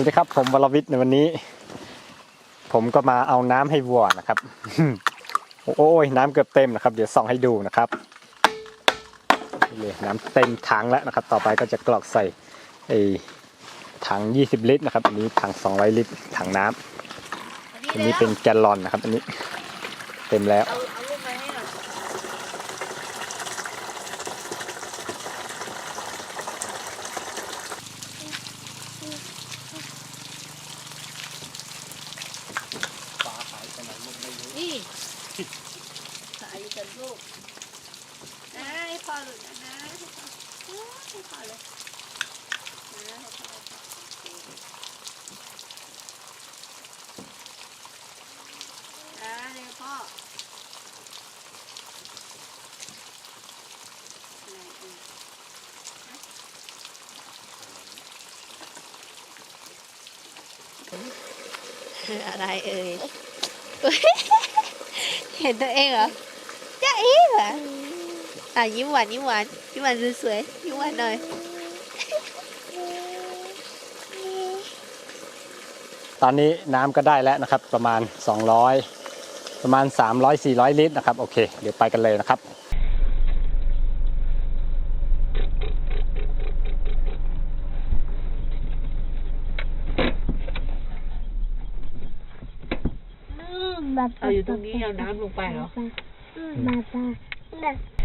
วัสดีครับผมวรวิทย์ในวันนี้ ผมก็มาเอาน้ำให้วัวนะครับ โอ้ยน้ำเกือบเต็มนะครับ เดี๋ยวส่องให้ดูนะครับนี่เลยน้ำเต็มถังแล้วนะครับ ต่อไปก็จะกรอกใส่ไอ้ถัง 20 ลิตรนะครับ อันนี้ถัง200ลิตรถังน้ำอันนี้เป็นแกลลอนนะครับ อันนี้เต็มแล้ว เอาเอาลูกมาให้หน่อยนี่ขายอยู่กับลูกนะให้พ่อหลุดนะนะให้พ่อ ให้พ่อเลยนะให้พ่อให้พ่อโอเคนะให้พ่ออะไรเอ่ยเห็นตัวเองเหรอจ้าเอ๋เหรอ อะยิ้มหวานยิ้มหวานยิ้มหวานสวยๆยิ้มหวานหน่อย ตอนนี้น้ำก็ได้แล้วนะครับ ประมาณ 200 ประมาณ 300-400 ลิตรนะครับ โอเค เดี๋ยวไปกันเลยนะครับ เอาอยู่ตรงนี้เอาน้ำลงไปเหรอต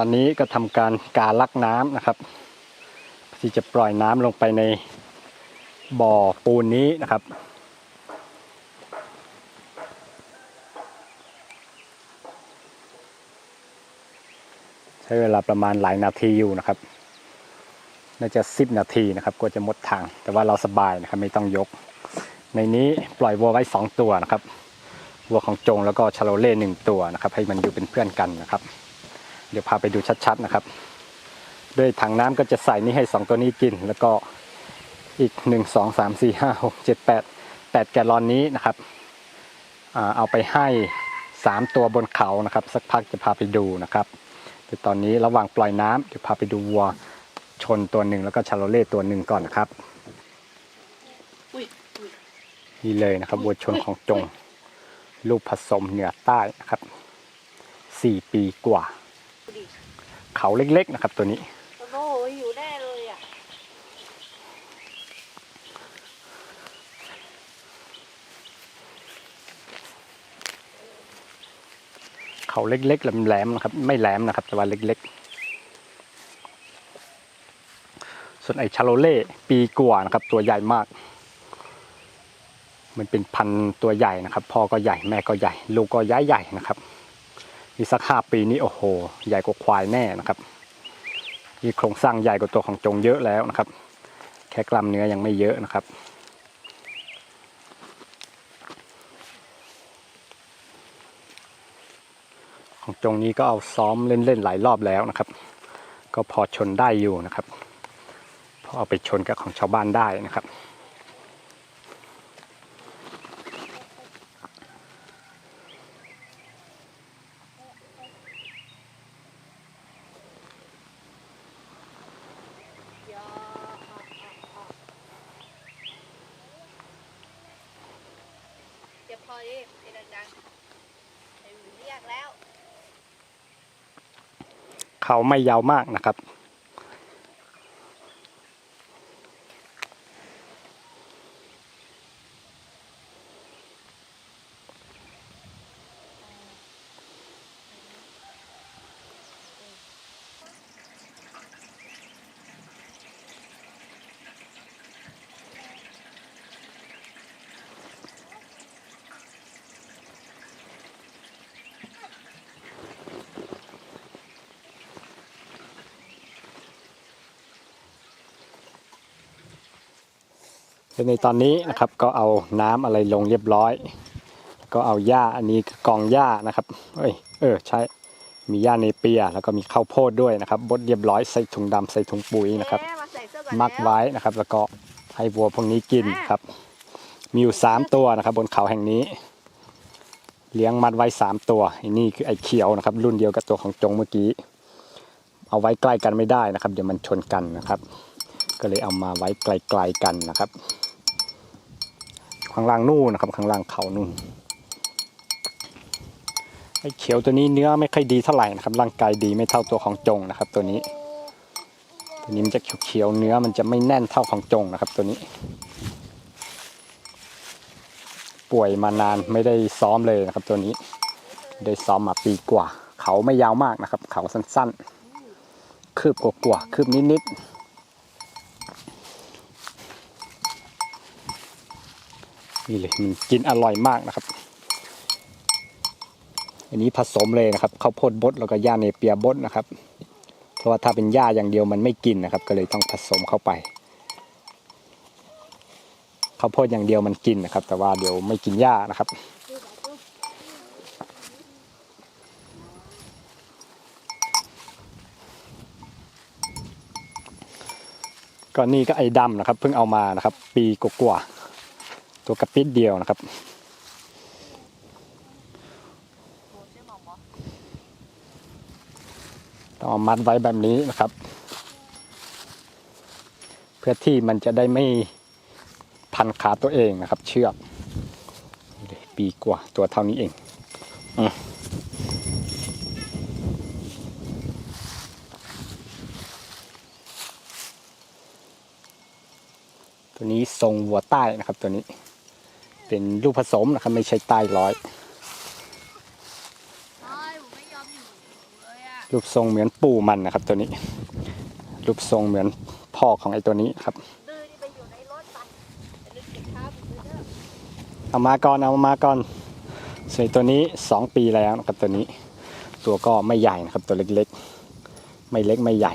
ตอนนี้ก็ทำการการลักน้ำนะครับ ที่จะปล่อยน้ำลงไปในบ่อปูนนี้นะครับใช้เวลาประมาณหลายนาทีอยู่นะครับน่าจะสิบนาทีนะครับก็จะหมดทาง แต่ว่าเราสบายนะครับไม่ต้องยก ในนี้ปล่อยวัวไว้สองตัวนะครับวัวของจงแล้วก็ชาโลเล่หนึ่งตัวนะครับ ให้มันอยู่เป็นเพื่อนกันนะครับ เดี๋ยวพาไปดูชัดๆนะครับ ด้วยถังน้ำก็จะใส่นี่ให้สองตัวนี้กิน แล้วก็อีกหนึ่งสองสามสี่ห้าหกเจ็ดแปดแปดแกลลอนนี้นะครับเอาไปให้สามตัวบนเขานะครับ สักพักจะพาไปดูนะครับแต่ตอนนี้ระหว่างปล่อยน้ำเดี๋ยวพาไปดูวัวชนตัวหนึ่งแล้วก็ชาโลเล่ตัวหนึ่งก่อนนะครับนี่เลยนะครับวัวชนของจง ลูกผสมเหนือใต้นะครับสี่ปีกว่า เขาเล็กๆนะครับ ตัวนี้โอ้โหอยู่แน่เลยอะเขาเล็กๆแหลมๆนะครับ ไม่แหลมนะครับ แต่ว่าเล็กๆ ส่วนไอ้ชาโลเล่ปีกว่านะครับ ตัวใหญ่มาก มันเป็นพันธุ์ตัวใหญ่นะครับพ่อก็ใหญ่แม่ก็ใหญ่ ลูกก็ย้ายใหญ่นะครับ มีสักห้าปีนี้โอ้โห ใหญ่กว่าควายแน่นะครับมีโครงสร้างใหญ่กว่าตัวของจงเยอะแล้วนะครับ แค่กล้ามเนื้อยังไม่เยอะนะครับของจงนี้ก็เอาซ้อมเล่นๆหลายรอบแล้วนะครับ ก็พอชนได้อยู่นะครับ พอเอาไปชนกับของชาวบ้านได้นะครับ ยอเดี๋ยวพอดิเป็นดังๆเป็นเรียกแล้ว เขาไม่ยาวมากนะครับ ในตอนนี้นะครับก็เอาน้ำอะไรลงเรียบร้อย ก็เอาหญ้าอันนี้คือกองหญ้านะครับเอ้ยเออใช่มีหญ้าเนเปีย แล้วก็มีข้าวโพดด้วยนะครับบดเรียบร้อยใส่ถุงดำใส่ถุงปุ๋ยนะครับแม่มาใส่เสื้อก่อนมักแล้วไว้นะครับ แล้วก็ให้วัวพวกนี้กินครับ มีอยู่สามตัวนะครับ บนเขาแห่งนี้ เลี้ยงมัดไว้สามตัวไอ้นี่คือไอ้เขียวนะครับ รุ่นเดียวกับตัวของจงเมื่อกี้ เอาไว้ใกล้กันไม่ได้นะครับ เดี๋ยวมันชนกันนะครับ ก็เลยเอามาไว้ไกลๆกันนะครับ ข้างล่างนู่นนะครับ ข้างล่างเขานู่นไอ้เขียวตัวนี้เนื้อไม่ค่อยดีเท่าไหร่นะครับ ร่างกายดีไม่เท่าตัวของจงนะครับ ตัวนี้ ตัวนี้มันจะเขียวๆเนื้อมันจะไม่แน่นเท่าของจงนะครับ ตัวนี้ ป่วยมานานไม่ได้ซ้อมเลยนะครับ ตัวนี้ ได้ซ้อมมาปีกว่า เขาไม่ยาวมากนะครับ เขาสั้นๆ คืบกว่าๆคืบนิดๆ นี่เลยมันกินอร่อยมากนะครับ อันนี้ผสมเลยนะครับข้าวโพดบดแล้วก็หญ้าเนเปียบดนะครับ เพราะว่าถ้าเป็นหญ้าอย่างเดียวมันไม่กินนะครับ ก็เลยต้องผสมเข้าไปข้าวโพดอย่างเดียวมันกินนะครับ แต่ว่าเดี๋ยวไม่กินหญ้านะครับก็นี่ก็ไอ้ดำนะครับ เพิ่งเอามานะครับ ปีกว่า ตัวกระปิดเดียวนะครับ ต้องเอามัดไว้แบบนี้นะครับ เพื่อที่มันจะได้ไม่พันขาตัวเองนะครับ เชือกปีกว่าตัวเท่านี้เองอตัวนี้ทรงวัวใต้นะครับตัวนี้ เป็นลูกผสมนะครับไม่ใช่ใต้ร้อยโอ้ยผมไม่ยอมอยู่เลยอะรูปทรงเหมือนปู่มันนะครับตัวนี้ รูปทรงเหมือนพ่อของไอ้ตัวนี้ครับดื้อนี่ไปอยู่ในรถไปไปดึงสินค้าผมเลยเด้อเอามาก่อนเอามาก่อนส่วนตัวนี้สองปีแล้วนะครับตัวนี้ ตัวก็ไม่ใหญ่นะครับตัวเล็กๆ ไม่เล็กไม่ใหญ่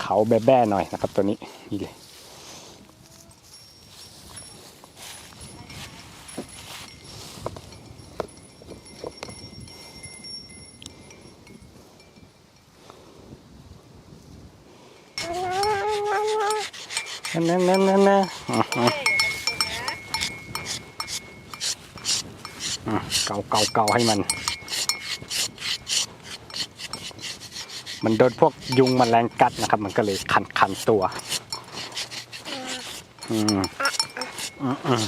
เขาแบ้ๆหน่อยนะครับตัวนี้นี่เลย นั่นนั่นนั่นนั่นเฮ้ยอย่าเกาเกาเกาให้มัน มันโดนพวกยุงมแมลงกัดนะครับ มันก็เลยคันคันตัว อืมอืมอืม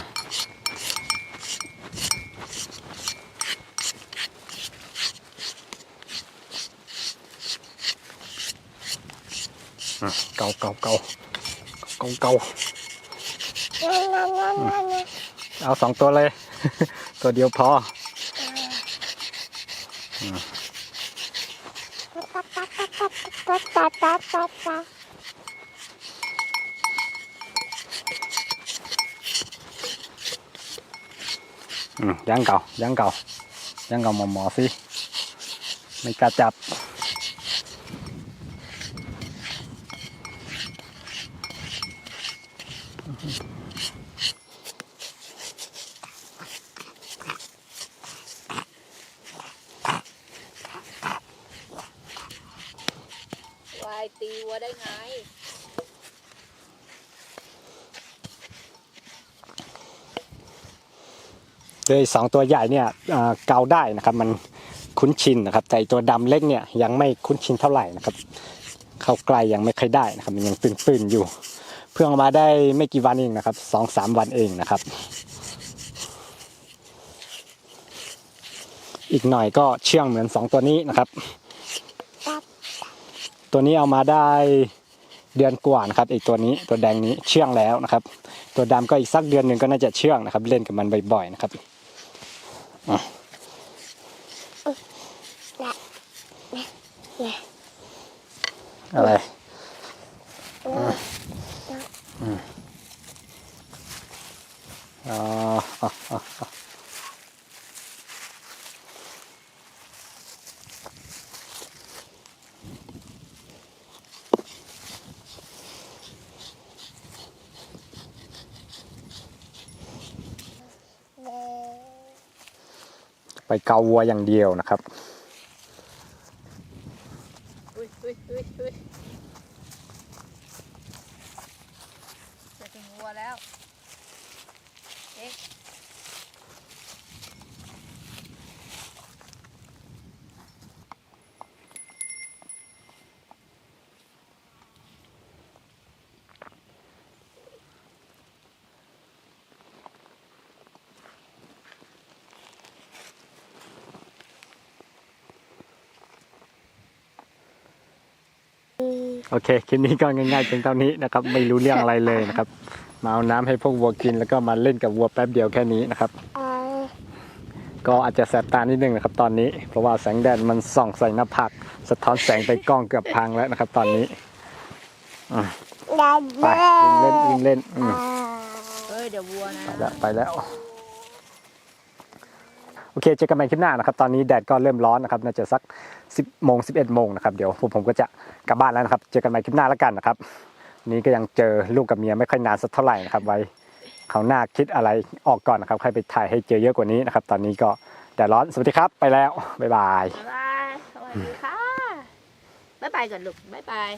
อืมเกาเกาเกา เกาเกาเอาสองตัวเลย ตัวเดียวพอย่างเก่าย่างเก่าย่างเก่าหมอหมอสิ ไม่กล้าจับ วายตีวัวได้ไง เลยสองตัวใหญ่เนี่ยเกาได้นะครับมันคุ้นชินนะครับ แต่ตัวดำเล็กเนี่ยยังไม่คุ้นชินเท่าไหร่นะครับ เข้าใกล้ยังไม่ค่อยได้นะครับมันยังตื่นๆอยู่ เพิ่งเอามาได้ไม่กี่วันเองนะครับสองสามวันเองนะครับ อีกหน่อยก็เชื่องเหมือนสองตัวนี้นะครับ ตัวนี้เอามาได้เดือนกว่านะครับไอ้ตัวนี้ตัวแดงนี้เชื่องแล้วนะครับ ตัวดำก็อีกสักเดือนหนึ่งก็น่าจะเชื่องนะครับ เล่นกับมันบ่อยๆนะครับ อะอะไรอืมอ๋ออ๋ออ๋ออ๋อ ไปเกาวัวอย่างเดียวนะครับ อุ้ยอุ้ยอุ้ยอุ้ยจะถึงวัวแล้วเอ๊ะ โอเคคลิปนี้ก็ง่ายๆเพียงเท่านี้นะครับ ไม่รู้เรื่องอะไรเลยนะครับ มาเอาน้ำให้พวกวัวกินแล้วก็มาเล่นกับวัวแป๊บเดียวแค่นี้นะครับ ก็อาจจะแสบตานิดนึงนะครับ ตอนนี้ เพราะว่าแสงแดดมันส่องใส่หน้าผากสะท้อนแสงไปกล้องเกือบพังแล้วนะครับ ตอนนี้อะไปวิ่งเล่นวิ่งเล่นอืมเอ้ยเดี๋ยววัวนะไปแล้วไปแล้ว โอเคเจอกันใหม่คลิปหน้านะครับ ตอนนี้แดดก็เริ่มร้อนนะครับ น่าจะสัก 10โมง11โมงนะครับ เดี๋ยวพวกผมก็จะกลับบ้านแล้วนะครับ เจอกันใหม่คลิปหน้าแล้วกันนะครับ นี้ก็ยังเจอลูกกับเมียไม่ค่อยนานสักเท่าไหร่นะครับ ไว้เขาหน้าคิดอะไรออกก่อนนะครับ ใครไปถ่ายให้เจอเยอะกว่านี้นะครับ ตอนนี้ก็แดดร้อน สวัสดีครับ ไปแล้ว บ๊ายบาย บ๊ายบายสวัสดีค่ะบ๊ายบายก่อนลูกบ๊ายบาย